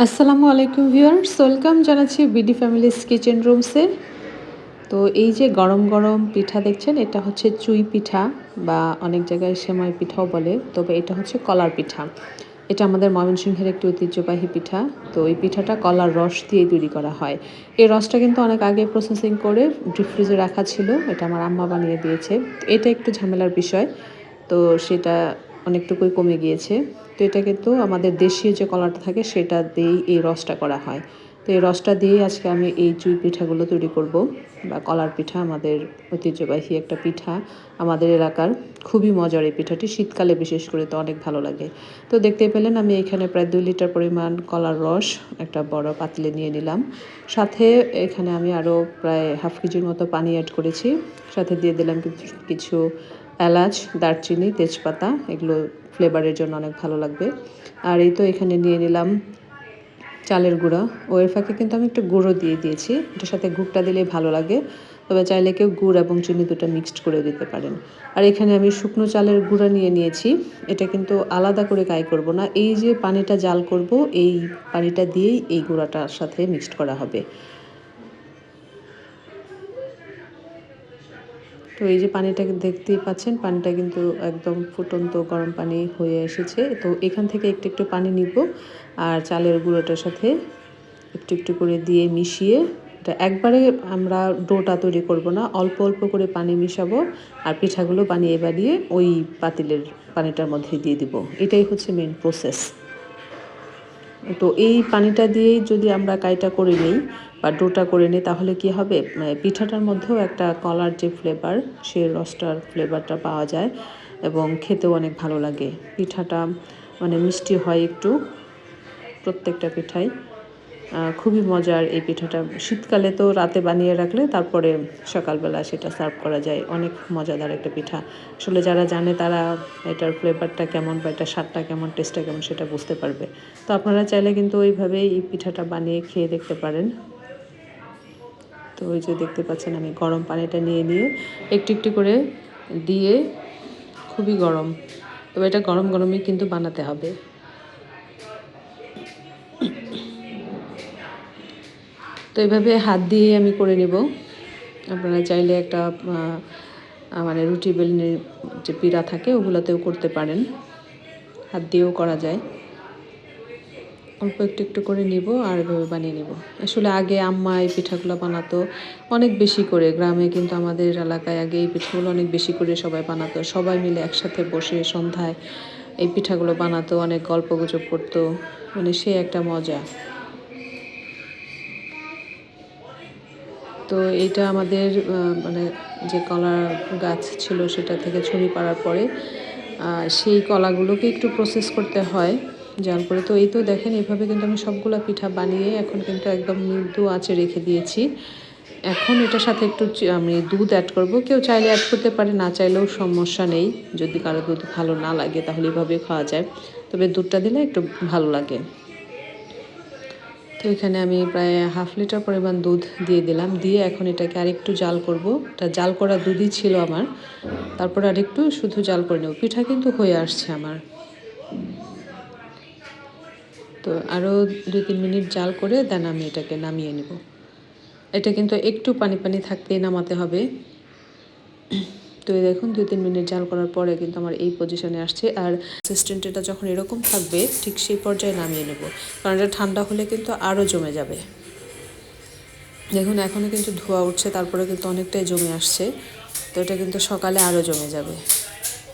আসসালামু আলাইকুম viewers, welcome জানাচ্ছি বিডি ফ্যামিলিস কিচেন রুমসে। তো এই যে গরম গরম পিঠা দেখছেন, এটা হচ্ছে চুই পিঠা বা অনেক জায়গায় সেমাই পিঠাও বলে, তবে এটা হচ্ছে কলার পিঠা। এটা আমাদের ময়মনসিংহের একটি ঐতিহ্যবাহী পিঠা, তো এই পিঠাটা কলার রস দিয়ে তৈরি করা হয়। এই রসটা কিন্তু অনেক আগে প্রসেসিং করে ডিপ ফ্রিজে রাখা ছিল, এটা আমার আম্মা বানিয়ে দিয়েছে। এটা একটু ঝামেলার বিষয়, তো সেটা অনেকটুকুই কমে গিয়েছে। তো এটা কিন্তু আমাদের দেশীয় যে কলাটা থাকে, সেটা দিয়েই এই রসটা করা হয়। তো এই রসটা দিয়েই আজকে আমি এই চুই পিঠাগুলো তৈরি করব, বা কলার পিঠা, আমাদের ঐতিহ্যবাহী একটা পিঠা আমাদের এলাকার। খুবই মজার এই পিঠাটি, শীতকালে বিশেষ করে তো অনেক ভালো লাগে। তো দেখতে পেলেন, আমি এখানে প্রায় দুই লিটার পরিমাণ কলার রস একটা বড় পাতিলে নিয়ে নিলাম। সাথে এখানে আমি আরও প্রায় হাফ কেজির মতো পানি অ্যাড করেছি। সাথে দিয়ে দিলাম কিছু কিছু এলাচ, দারচিনি, তেজপাতা, এগুলো ফ্লেভারের জন্য অনেক ভালো লাগবে। আর এই তো এখানে নিয়ে নিলাম চালের গুঁড়া। ও এর ফাঁকে কিন্তু আমি একটু গুঁড়ো দিয়ে দিয়েছি। এটার সাথে গুড়টা দিলেই ভালো লাগে। তবে চাইলে কেউ গুড় এবং চিনি দুটো মিক্সড করে দিতে পারেন। আর এখানে আমি শুকনো চালের গুঁড়া নিয়ে নিয়েছি। এটা কিন্তু আলাদা করে কাই করব না। এই যে পানিটা জাল করব, এই পানিটা দিয়েই এই গুঁড়াটার সাথে মিক্সড করা হবে। তো এই যে পানিটা দেখতেই পাচ্ছেন, পানিটা কিন্তু একদম ফুটন্ত গরম পানি হয়ে এসেছে। তো এখান থেকে একটু একটু পানি নিব আর চালের গুঁড়োটার সাথে একটু একটু করে দিয়ে মিশিয়ে এটা একবারে আমরা ডোটা তৈরি করব না, অল্প অল্প করে পানি মিশাবো আর পিঠাগুলো বানিয়ে বানিয়ে ওই পাতিলের পানিটার মধ্যে দিয়ে দিব। এটাই হচ্ছে মেন প্রসেস তো এই পানিটা দিয়েই যদি আমরা কাইটা করে নিই বা ডোটা করে নিই তাহলে কি হবে? পিঠাটার মধ্যেও একটা কলার যে ফ্লেভার সে রসটার ফ্লেভারটা পাওয়া যায় এবং খেতেও অনেক ভালো লাগে। পিঠাটা মানে মিষ্টি হয় একটু, প্রত্যেকটা পিঠাই। খুবই মজার এই পিঠাটা। শীতকালে তো রাতে বানিয়ে রাখলে তারপরে সকালবেলা সেটা সার্ভ করা যায়। অনেক মজাদার একটা পিঠা। আসলে যারা জানে তারা এটার ফ্লেভারটা কেমন বা এটার স্বাদটা কেমন টেস্টটা কেমন সেটা বুঝতে পারবে। তো আপনারা চাইলে কিন্তু ওইভাবেই এই পিঠাটা বানিয়ে খেয়ে দেখতে পারেন। তো ওই যে দেখতে পাচ্ছেন আমি গরম পানিটা নিয়ে নিয়ে একটু একটু করে দিয়ে খুবই গরম। তবে এটা গরম গরমই কিন্তু বানাতে হবে। তো এভাবে হাত দিয়ে আমি করে নেব। আপনারা চাইলে একটা মানে রুটি বেলনের যে পিড়া থাকে ওগুলোতেও করতে পারেন। হাত দিয়েও করা যায়। অল্প একটু একটু করে নিব আর এভাবে বানিয়ে নিব। আসলে আগে আম্মা এই পিঠাগুলো বানাতো অনেক বেশি করে। গ্রামে কিন্তু আমাদের এলাকায় আগে এই পিঠাগুলো অনেক বেশি করে সবাই বানাতো। সবাই মিলে একসাথে বসে সন্ধ্যায় এই পিঠাগুলো বানাতো, অনেক গল্প গুজব করতো। মানে সে একটা মজা। তো এইটা আমাদের মানে যে কলা গাছ ছিল সেটা থেকে ছড়ি পাড়ার পরে সেই কলাগুলোকে একটু প্রসেস করতে হয়। জাল করে তো এই তো দেখেন, এভাবে কিন্তু আমি সবগুলো পিঠা বানিয়ে এখন কিন্তু একদম মৃদু আঁচে রেখে দিয়েছি। এখন এটার সাথে একটু আমি দুধ অ্যাড করব। কেউ চাইলে অ্যাড করতে পারে, না চাইলেও সমস্যা নেই। যদি কারও দুধ ভালো না লাগে, তাহলে এভাবে খাওয়া যায়। তবে দুধটা দিলে একটু ভালো লাগে। তো এখানে আমি প্রায় হাফ লিটার পরিমাণ দুধ দিয়ে দিলাম। দিয়ে এখন এটাকে আরেকটু জাল করব। এটা জাল করা দুধই ছিল আমার। তারপর আরেকটু শুধু জাল করে নেব। পিঠা কিন্তু হয়ে আসছে আমার। তো আরও দুই তিন মিনিট জাল করে দেন আমি এটাকে নামিয়ে নেব। এটা কিন্তু একটু পানি পানি থাকতেই নামাতে হবে। তো দেখুন দুই তিন মিনিট জাল করার পরে কিন্তু আমার এই পজিশনে আসছে। আর অ্যাসিস্ট্যান্ট এটা যখন এরকম থাকবে, ঠিক সেই পর্যায়ে নামিয়ে নেব। কারণ এটা ঠান্ডা হলে কিন্তু আরও জমে যাবে। দেখুন এখনও কিন্তু ধোয়া উঠছে, তারপরে কিন্তু অনেকটাই জমে আসছে। তো এটা কিন্তু সকালে আরও জমে যাবে।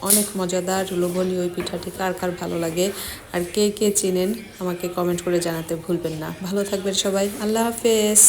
অনেক মজাদার, লোভনীয় ওই পিঠাটি কার কার ভালো লাগে আর কে কে চেনেন আমাকে কমেন্ট করে জানাতে ভুলবেন না। ভালো থাকবেন সবাই, আল্লাহ হাফেজ।